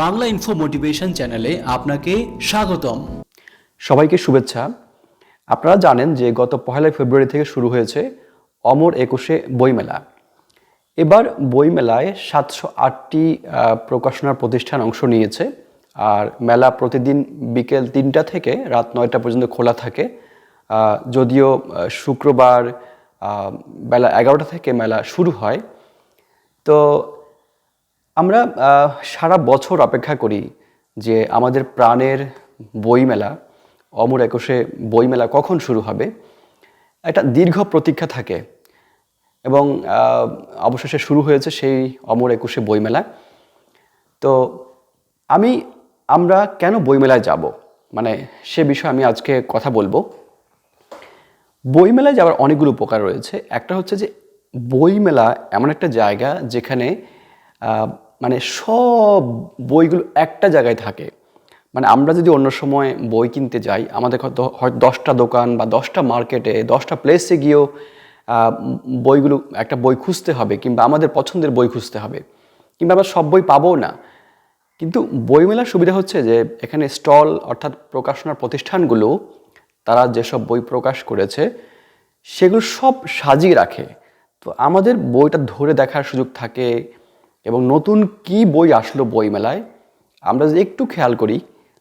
Bangla info motivation চ্যানেলে আপনাকে স্বাগতম। সবাইকে শুভেচ্ছা। আপনারা জানেন যে গত পহেলা ফেব্রুয়ারি থেকে শুরু হয়েছে অমর একুশে বইমেলা। এবার বইমেলায় সাতশো আটটি প্রকাশনার প্রতিষ্ঠান অংশ নিয়েছে। আর মেলা প্রতিদিন বিকেল তিনটা থেকে রাত নয়টা পর্যন্ত খোলা থাকে। যদিও শুক্রবার বেলা এগারোটা থেকে মেলা শুরু হয়। তো আমরা সারা বছর অপেক্ষা করি যে আমাদের প্রাণের বইমেলা, অমর একুশে বইমেলা কখন শুরু হবে? একটা দীর্ঘ প্রতীক্ষা থাকে এবং অবশেষে শুরু হয়েছে সেই অমর একুশে বইমেলা। তো আমি, আমরা কেন বইমেলায় যাব? মানে সে বিষয়ে আমি আজকে কথা বলব। বইমেলায় যাওয়ার অনেকগুলো উপকার রয়েছে। একটা হচ্ছে যে বইমেলা এমন একটা জায়গা যেখানে মানে সব বইগুলো একটা জায়গায় থাকে। মানে আমরা যদি অন্য সময় বই কিনতে যাই, আমাদের হয়তো হয়তো দশটা দোকান বা দশটা মার্কেটে, দশটা প্লেসে গিয়েও বইগুলো একটা বই খুঁজতে হবে কিংবা আমাদের পছন্দের বই খুঁজতে হবে। কিংবা আমরা সব বই পাবো না। কিন্তু বইমেলার সুবিধা হচ্ছে যে, এখানে স্টল অর্থাৎ প্রকাশনার প্রতিষ্ঠানগুলো, তারা যেসব বই প্রকাশ করেছে, সেগুলো সব সাজিয়ে রাখে। তো আমাদের বইটা ধরে দেখার সুযোগ থাকে এবং নতুন কি বই আসলো বইমেলায় আমরা যদি একটু খেয়াল করি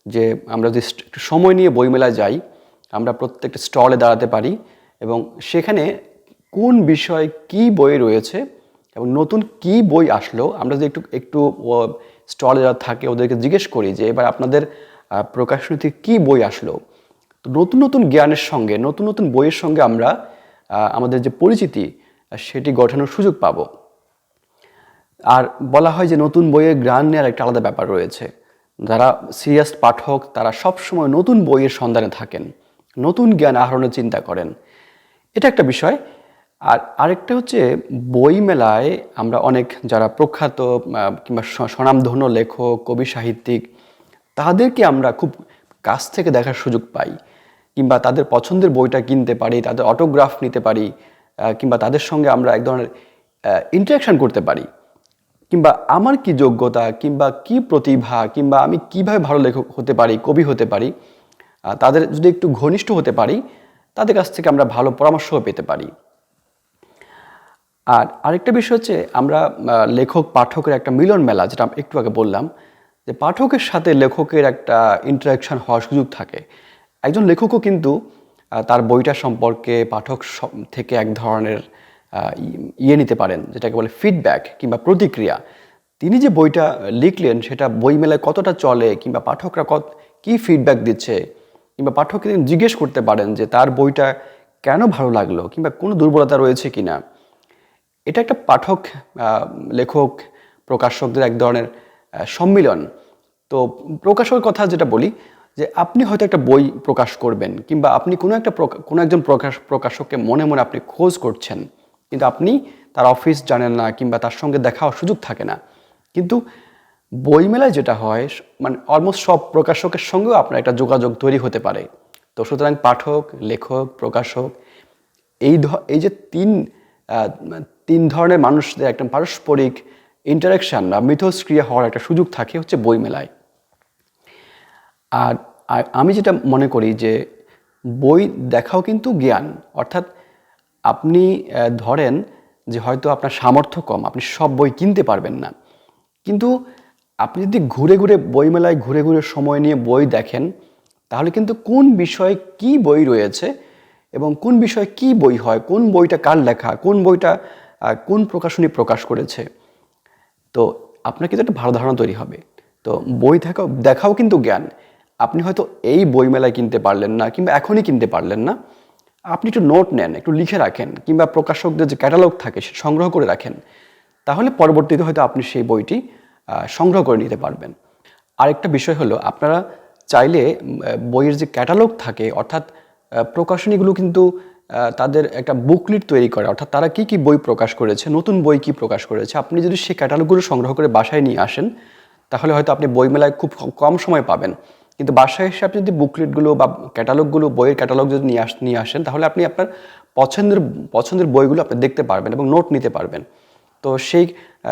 যে আমরা যদি একটু সময় নিয়ে বইমেলায় যাই আমরা প্রত্যেকটা স্টলে দাঁড়াতে পারি এবং সেখানে কোন বিষয়ে কি বই রয়েছে এবং নতুন কি বই আসলো আমরা যদি একটু একটু স্টলে যারা থাকে ওদেরকে জিজ্ঞেস করি যে এবার আপনাদের আহ, প্রকাশনীতে কি বই আসলো? তো নতুন নতুন জ্ঞানের সঙ্গে নতুন নতুন বইয়ের সঙ্গে আমরা আমাদের যে পরিচিতি সেটি গঠনের সুযোগ পাবো। আর বলা হয় যে নতুন বইয়ের গ্রান নেওয়ার একটা আলাদা ব্যাপার রয়েছে। যারা সিরিয়াস পাঠক, তারা সবসময় নতুন বইয়ের সন্ধানে থাকেন, নতুন জ্ঞান আহরণের চিন্তা করেন। এটা একটা বিষয়। আর আরেকটা হচ্ছে, বই মেলায় আমরা অনেক যারা প্রখ্যাত কিংবা স্বনামধন্য লেখক, কবি সাহিত্যিক, তাদেরকে আমরা খুব কাছ থেকে দেখার সুযোগ পাই। কিংবা তাদের পছন্দের বইটা কিনতে পারি, তাদের অটোগ্রাফ নিতে পারি কিংবা তাদের সঙ্গে আমরা এক ধরনের ইন্টারাকশন করতে পারি। কিংবা আমার কি যোগ্যতা, কিংবা কি প্রতিভা, কিংবা আমি কীভাবে ভালো লেখক হতে পারি, কবি হতে পারি তাদের যদি একটু ঘনিষ্ঠ হতে পারি, তাদের কাছ থেকে আমরা ভালো পরামর্শও পেতে পারি। আর আরেকটা বিষয় হচ্ছে, আমরা লেখক পাঠকের একটা মিলন মেলা, যেটা একটু আগে বললাম, যে পাঠকের সাথে লেখকের একটা ইন্টারাকশন হওয়ার সুযোগ থাকে। একজন লেখকও কিন্তু তার বইটা সম্পর্কে পাঠক থেকে এক ধরনের ইয়ে নিতে পারেন, যেটাকে বলে ফিডব্যাক কিংবা প্রতিক্রিয়া। তিনি যে বইটা লিখলেন, সেটা বই মেলায় কতটা চলে, কিংবা পাঠকরা কত, কী ফিডব্যাক দিচ্ছে, কিংবা পাঠককে তিনি জিজ্ঞেস করতে পারেন যে তার বইটা কেন ভালো লাগল, কিংবা কোনো দুর্বলতা রয়েছে কিনা। এটা একটা পাঠক লেখক, প্রকাশকদের এক ধরনের সম্মিলন। তো প্রকাশকের কথা যেটা বলি, যে আপনি হয়তো একটা বই প্রকাশ করবেন, কিংবা আপনি কোনো একটা কোনো একজন প্রকাশ, প্রকাশককে মনে মনে আপনি খোঁজ করছেন। কিন্তু আপনি তার অফিস জানেন না কিংবা তার সঙ্গে দেখা সুযোগ থাকে না। কিন্তু বইমেলায় যেটা হয় মানে অলমোস্ট সব প্রকাশকের সঙ্গেও আপনার একটা যোগাযোগ তৈরি হতে পারে। তো সুতরাং পাঠক, লেখক, প্রকাশক, এই এই যে তিন তিন ধরনের মানুষদের একটা পারস্পরিক ইন্টারাকশন বা মিথস্ক্রিয়া হওয়ার একটা সুযোগ থাকে হচ্ছে বইমেলায়। আর আমি যেটা মনে করি যে বই দেখাও কিন্তু জ্ঞান, অর্থাৎ আপনি ধরেন যে হয়তো আপনার সামর্থ্য কম, আপনি সব বই কিনতে পারবেন না। কিন্তু আপনি যদি ঘুরে ঘুরে বইমেলায় ঘুরে ঘুরে সময় নিয়ে বই দেখেন, তাহলে কিন্তু কোন বিষয়ে কি বই রয়েছে এবং কোন বিষয়ে কি বই হয়, কোন বইটা কার লেখা, কোন বইটা কোন প্রকাশনী প্রকাশ করেছে। তো আপনার কিন্তু একটা ভালো ধারণা তৈরি হবে। তো বই দেখাও দেখাও কিন্তু জ্ঞান। আপনি হয়তো এই বইমেলায় কিনতে পারলেন না কিংবা এখনই কিনতে পারলেন না। আপনি একটু নোট নেন, একটু লিখে রাখেন, কিংবা প্রকাশকদের যে ক্যাটালগ থাকে সে সংগ্রহ করে রাখেন, তাহলে পরবর্তীতে হয়তো আপনি সেই বইটি সংগ্রহ করে নিতে পারবেন। আরেকটা বিষয় হলো, আপনারা চাইলে বইয়ের যে ক্যাটালগ থাকে, অর্থাৎ প্রকাশনীগুলো কিন্তু তাদের একটা বুকলিট তৈরি করে, অর্থাৎ তারা কি কি বই প্রকাশ করেছে, নতুন বই কি প্রকাশ করেছে, আপনি যদি সেই ক্যাটালগুলো সংগ্রহ করে বাসায় নিয়ে আসেন, তাহলে হয়তো আপনি বইমেলায় খুব কম সময় পাবেন। কিন্তু বাসায় এসে আপনি যদি বুকলেটগুলো বা ক্যাটালগুলো বইয়ের ক্যাটালগ যদি নিয়ে আস, নিয়ে আসেন, তাহলে আপনি আপনার পছন্দের পছন্দের বইগুলো আপনি দেখতে পারবেন এবং নোট নিতে পারবেন। তো সেই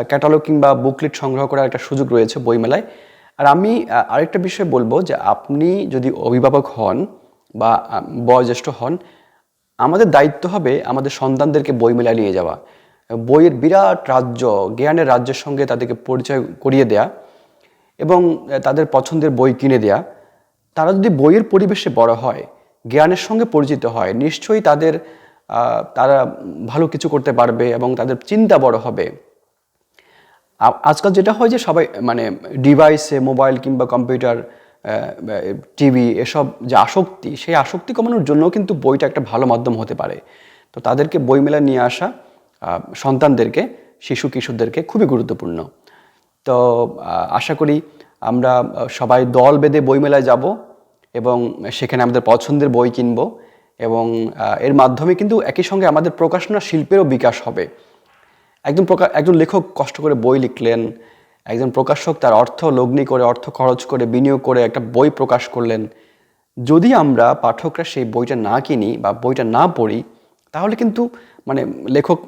ক্যাটালগ কিংবা বুকলেট সংগ্রহ করার একটা সুযোগ রয়েছে বইমেলায়। আর আমি আরেকটা বিষয় বলব যে আপনি যদি অভিভাবক হন বা বয়োজ্যেষ্ঠ হন, আমাদের দায়িত্ব হবে আমাদের সন্তানদেরকে বইমেলায় নিয়ে যাওয়া। বইয়ের বিরাট রাজ্য, জ্ঞানের রাজ্যের সঙ্গে তাদেরকে পরিচয় করিয়ে দেয়া এবং তাদের পছন্দের বই কিনে দেয়া। তারা যদি বইয়ের পরিবেশে বড় হয়, জ্ঞানের সঙ্গে পরিচিত হয়, নিশ্চয়ই তাদের তারা ভালো কিছু করতে পারবে এবং তাদের চিন্তা বড় হবে। আজকাল যেটা হয় যে সবাই মানে ডিভাইসে, মোবাইল কিংবা কম্পিউটার টিভি এসব যে আসক্তি, সেই আসক্তি কমানোর জন্য কিন্তু বইটা একটা ভালো মাধ্যম হতে পারে। তো তাদেরকে বইমেলা নিয়ে আসা সন্তানদেরকে, শিশু কিশোরদেরকে খুবই গুরুত্বপূর্ণ। তো আশা করি আমরা সবাই দল বেঁধে বইমেলায় যাব। এবং সেখানে আমাদের পছন্দের বই কিনব এবং এর মাধ্যমে কিন্তু একই সঙ্গে আমাদের প্রকাশনা শিল্পেরও বিকাশ হবে। একজন প্রকা, একজন লেখক কষ্ট করে বই লিখলেন, একজন প্রকাশক তার অর্থ লগ্নি করে, অর্থ খরচ করে, বিনিয়োগ করে একটা বই প্রকাশ করলেন। যদি আমরা পাঠকরা সেই বইটা না কিনি বা বইটা না পড়ি, তাহলে কিন্তু মানে লেখক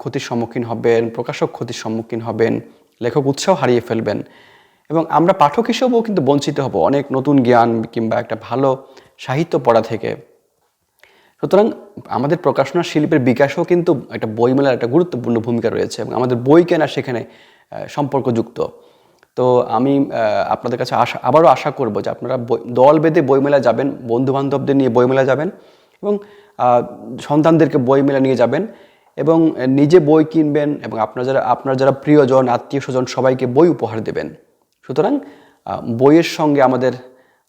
ক্ষতির সম্মুখীন হবেন, প্রকাশক ক্ষতির সম্মুখীন হবেন, লেখক উৎসাহ হারিয়ে ফেলবেন। এবং আমরা পাঠক হিসেবেও কিন্তু বঞ্চিত হব অনেক নতুন জ্ঞান কিংবা একটা ভালো সাহিত্য পড়া থেকে। সুতরাং আমাদের প্রকাশনা শিল্পের বিকাশেও কিন্তু একটা বইমেলার একটা গুরুত্বপূর্ণ ভূমিকা রয়েছে এবং আমাদের বই কেনা সেখানে সম্পর্কযুক্ত। তো আমি আপনাদের কাছে আশা, আবারও আশা করব যে আপনারা দল বেঁধে বইমেলা যাবেন বন্ধু বান্ধবদের নিয়ে বইমেলা যাবেন এবং সন্তানদেরকে বইমেলা নিয়ে যাবেন এবং নিজে বই কিনবেন এবং আপনার যারা আপনার যারা প্রিয়জন, আত্মীয় স্বজন সবাইকে বই উপহার দেবেন। সুতরাং বইয়ের সঙ্গে আমাদের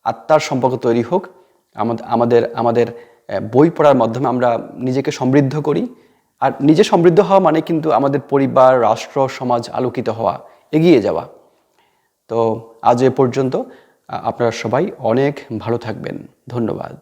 আত্মার সম্পর্ক তৈরি হোক আমাদের আমাদের বই পড়ার মাধ্যমে আমরা নিজেকে সমৃদ্ধ করি। আর নিজে সমৃদ্ধ হওয়া মানে কিন্তু আমাদের পরিবার, রাষ্ট্র, সমাজ আলোকিত হওয়া, এগিয়ে যাওয়া। তো আজ এ পর্যন্ত আপনারা সবাই অনেক ভালো থাকবেন। ধন্যবাদ।